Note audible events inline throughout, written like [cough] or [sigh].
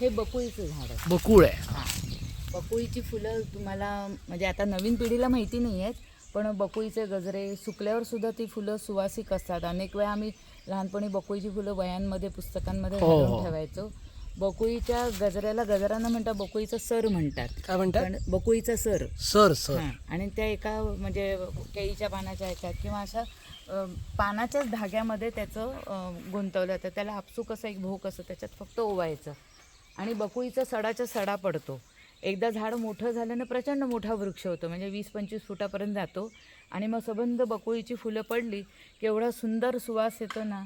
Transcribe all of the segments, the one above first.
हे बकुळीचं झाड आहे. बकुळ आहे. बकुळीची फुलं तुम्हाला म्हणजे आता नवीन पिढीला माहिती नाही आहेत पण बकुळीचे गजरे सुकल्यावर सुद्धा ती फुलं सुवासिक असतात. अनेक वेळा आम्ही लहानपणी बकुळीची फुलं वयांमध्ये पुस्तकांमध्ये हो, घालून हो. ठेवायचो. बकुळीच्या गजऱ्याला गजरानं म्हणतात बकुळीचं सर म्हणतात. काय म्हणतात? पण बकुळीचा सर. Sir sir. हां. आणि त्या एका म्हणजे केळीच्या पानाच्या ह्याच्यात किंवा अशा अ, पानाच्याच धाग्यामध्ये त्याचं अ, गुंतवलं जातं. त्याला आपसूक असं एक भोक असं त्याच्यात फक्त ओवायचं. आणि बकुळीचा सडाच्या सडा पडतो. एकदा झाड मोठं झाल्यानं प्रचंड मोठा वृक्ष होतो. म्हणजे वीस पंचवीस फुटापर्यंत जातो. आणि मग सबंध बकुळीची फुलं पडली की एवढा सुंदर सुवास येतो ना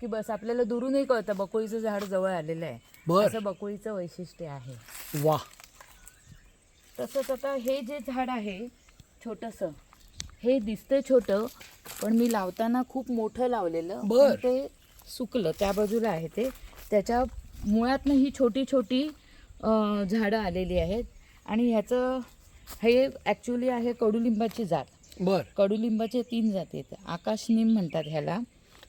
की बस आपल्याला दुरूनही कळतं बकुळीचं झाड जवळ आलेलं आहे. असं बकुळीचं वैशिष्ट्य आहे. वा. तसंच आता हे जे झाड आहे छोटंसं हे दिसतंय छोटं पण मी लावताना खूप मोठं लावलेलं. ते सुकलं. त्या बाजूला आहे ते. त्याच्या मुळातनं ही छोटी छोटी झाडं आलेली आहेत. आणि ह्याचं हे ॲक्च्युली आहे कडुलिंबाची जात. बर. कडुलिंबाचे तीन जाती आहेत. आकाशनिम म्हणतात ह्याला.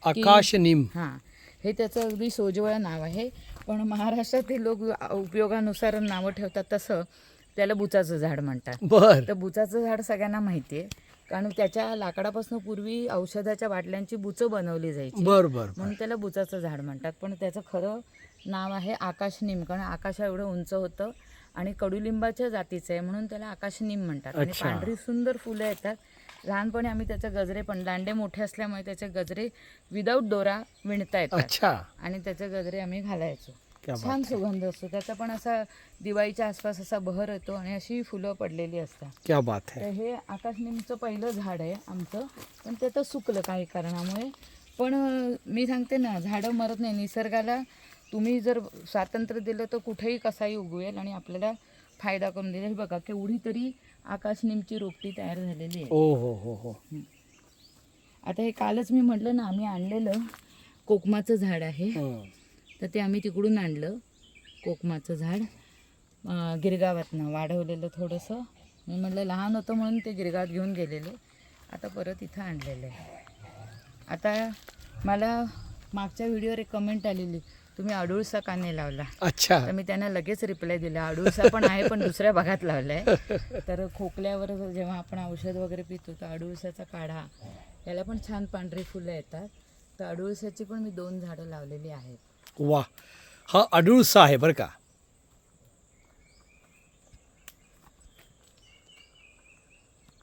आकाश निम. हां. हे त्याचं अगदी सोजवळ नाव आहे. पण महाराष्ट्रातील लोक उपयोगानुसार नावं ठेवतात तसं त्याला बुचाचं झाड म्हणतात. बर. तर बुचाचं झाड सगळ्यांना माहिती आहे कारण त्याच्या लाकडापासून पूर्वी औषधाच्या बाटल्यांची बुचं बनवली जायची. बर बर म्हणून त्याला बुचाचं झाड म्हणतात. पण त्याचं खरं नाव आहे आकाशनिम कारण आकाशा एवढं उंच होतं आणि कडुलिंबाच्या जातीचं आहे म्हणून त्याला आकाशनिम म्हणतात. आणि. पांढरी सुंदर फुलं येतात. लहानपणी आम्ही त्याचे गजरे पण दांडे मोठे असल्यामुळे त्याचे गजरे विदाऊट दोरा विणता येतात. आणि त्याचे गजरे आम्ही घालायचो. छान सुगंध असतो. त्याचा पण असा दिवाळीच्या आसपास असा बहर येतो आणि अशी फुलं पडलेली असतात. क्या बात तर है हे आकाशनिमचं पहिलं झाड आहे आमचं. पण ते तर सुकलं काही कारणामुळे. पण अं, मी सांगते ना झाडं मरत नाही. निसर्गाला तुम्ही जर स्वातंत्र्य दिलं तर कुठेही कसाही उगवेल आणि आपल्याला फायदा करून देईल. हे बघा केवढी तरी आकाशनिमची रोपटी तयार झालेली आहे. ओ हो हो. हो. आता हे कालच मी म्हटलं ना आम्ही आणलेलं कोकमाचं झाड आहे. हं. तर ते आम्ही तिकडून आणलं कोकमाचं झाड. गिरगावातनं वाढवलेलं थोडंसं. मी म्हटलं लहान होतं म्हणून ते गिरगावात घेऊन गेलेले. आता परत इथं आणलेलं आहे. आता मला मागच्या व्हिडिओवर एक कमेंट आलेली तुम्ही अडुळसा का नाही लावला? अच्छा. तर मी त्यांना लगेच रिप्लाय दिला अडुळसा पण आहे पण दुसऱ्या भागात लावला आहे [laughs] तर खोकल्यावर जेव्हा आपण औषध वगैरे पितो तर अडुळसाचा काढा याला पण छान पांढरी फुलं येतात. तर अडुळसाची पण मी दोन झाडं लावलेली आहेत. वा हा अडुळसा आहे बरं का.